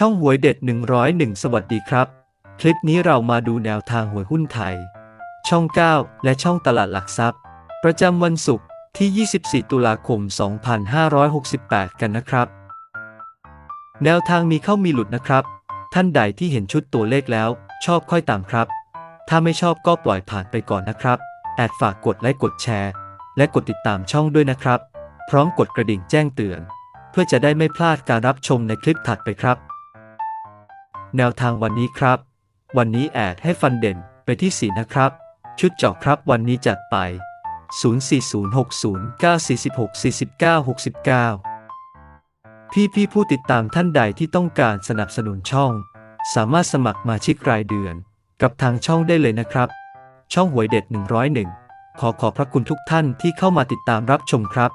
ช่องหวยเด็ด 101 สวัสดีครับ คลิปนี้เรามาดูแนวทางหวยหุ้นไทย ช่อง 9 และช่องตลาดหลักทรัพย์ ประจำวันศุกร์ที่ 24 ตุลาคม 2568 กันนะครับ แนวทางมีเข้ามีหลุดนะครับ ท่านใดที่เห็นชุดตัวเลขแล้ว ชอบค่อยตามครับ ถ้าไม่ชอบก็ปล่อยผ่านไปก่อนนะครับ แอดฝากกดไลค์กดแชร์ และกดติดตามช่องด้วยนะครับ พร้อมกดกระดิ่งแจ้งเตือน เพื่อจะได้ไม่พลาดการรับชมในคลิปถัดไปครับ แนวทางวันนี้ครับ วันนี้แอดให้ฟันเด่นไปที่ 4 นะครับ ชุดเจาะครับวันนี้จัดไป 040609464969 พี่พี่ผู้ติดตามท่านใดที่ต้องการสนับสนุนช่อง สามารถสมัครมาชิกรายเดือน กับทางช่องได้เลยนะครับ ช่องหวยเด็ด 101 ขอขอบพระคุณทุกท่านที่เข้ามาติดตามรับชมครับ